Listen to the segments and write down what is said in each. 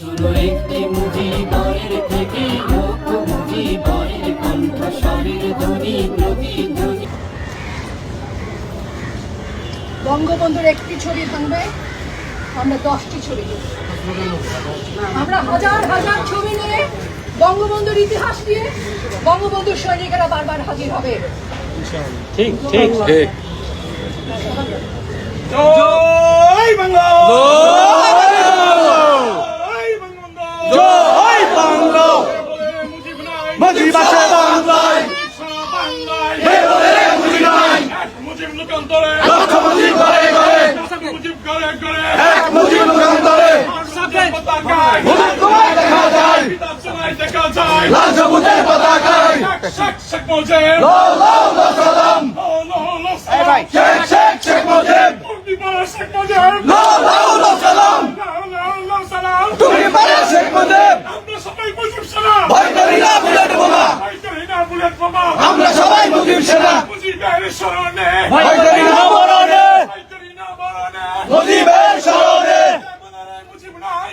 শুরু একটি মুজিবরের থেকে লোক মুজিবরের কণ্ঠ স্বরের ধ্বনি প্রতিধ্বনি বঙ্গবন্ধুর একটি ছবি ভাঙবে আমরা দশটি ছবি আমরা হাজার হাজার ছবি নিয়ে বঙ্গবন্ধুর ইতিহাস নিয়ে বঙ্গবন্ধুর সৈনিকেরা বারবার হাজির হবে। ঠিক ঠিক। ঠিক জয় বাংলা জয় বঙ্গবন্ধু জয় বাংলা মুজিব আছে বাংলায় মুজিব লোকান্তরে লক্ষ মুজিব করে করে মুজিব করে করে এক মুজিব লোকান্তরে মুজিব তোমায় দেখা যায়। দেখা যায়। লাল সবুজের পতাকায়। শেখ শেখ মুজিব লো লো লো সালাম। লো লো লো সালাম। শেখ শেখ শেখ মুজিব মুক্তি পাওয়া শেখ মুজিব লো লো লো সালাম লো লো লো সালাম তুমি পারে শেখ মুজিব আমরা সবাই মুজিব সেনা ভয় করি না বুলেট বোমা ভয় করি না বুলেট বোমা আমরা সবাই মুজিব সেনা মুজিবের শরণে ভয় করি না মরণে ভয় করি না মরণে মুজিবের শরণে মুজিব নাই মুজিব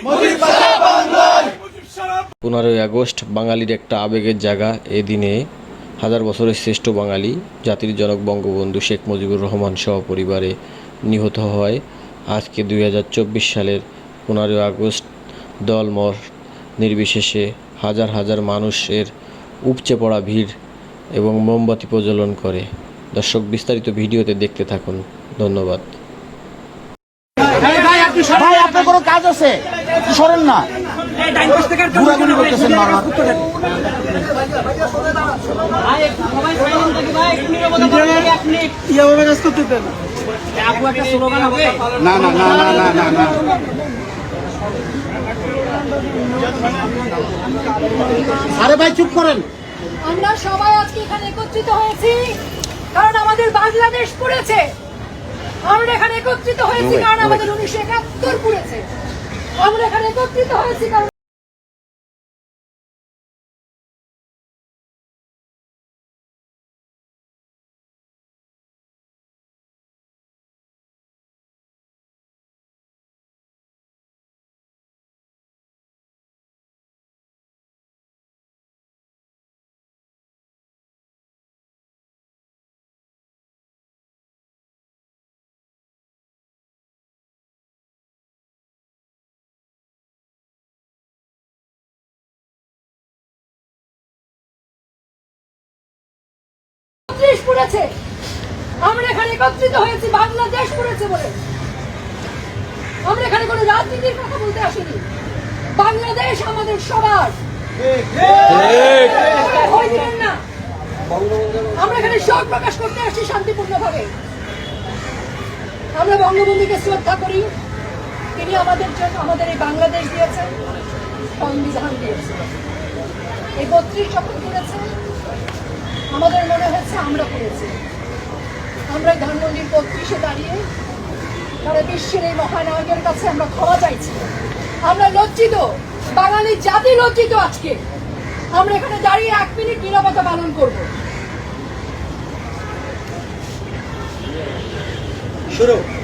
মুজিব সারা পনেরোই আগস্ট বাঙালির একটা আবেগের জায়গা এই দিনে হাজার বছরের শ্রেষ্ঠ বাঙালি জাতির জনক বঙ্গবন্ধু শেখ মুজিবুর রহমান সহ পরিবারে নিহত হয়। আজকে দুই হাজার চব্বিশ সালের পনেরোই আগস্ট দলমর নির্বিশেষে হাজার হাজার মানুষের উপচে পড়া ভিড় এবং মোমবাতি প্রজ্বলন করে। দর্শক বিস্তারিত ভিডিওতে দেখতে থাকুন। ধন্যবাদ। ভাই আপনার কোনো কাজ আছে? সরেন না। ঘুরাঘুরি করতেছেন বারবার। না না না না না না না। আরে ভাই চুপ করেন। আমরা সবাই আজকে এখানে একত্রিত হয়েছি। কারণ আমাদের বাংলাদেশ পড়েছে। আমরা এখানে একত্রিত হয়েছি কারণ আমাদের উনিশশো একাত্তর পড়েছে। আমরা এখানে একত্রিত হয়েছি কারণ ত্রিশ পড়েছে আমরা এখানে একত্রিত হয়েছি বাংলাদেশ পড়েছে বলে। আমরা এখানে কোনো রাজনীতির কথা বলতে আসিনি। বাংলাদেশ আমাদের সবার। না। আমরা এখানে শোক প্রকাশ করতে আসছি শান্তিপূর্ণভাবে। আমরা বঙ্গবন্ধুকে শ্রদ্ধা করি। তিনি আমাদের জন্য আমাদের এই বাংলাদেশ দিয়েছেন সংবিধান দিয়েছেন এই বত্রিশ যখন করেছেন আমাদের মনে হচ্ছে আমরা করেছি। আমরা ধানমন্ডির বত্রিশে দাঁড়িয়ে সারা বিশ্বের এই মহানায়কের কাছে আমরা ক্ষমা চাইছি। আমরা লজ্জিত, বাঙালি জাতি লজ্জিত আজকে। আমরা এখানে দাঁড়িয়ে এক মিনিট নিরাপত্তা পালন করব। আমার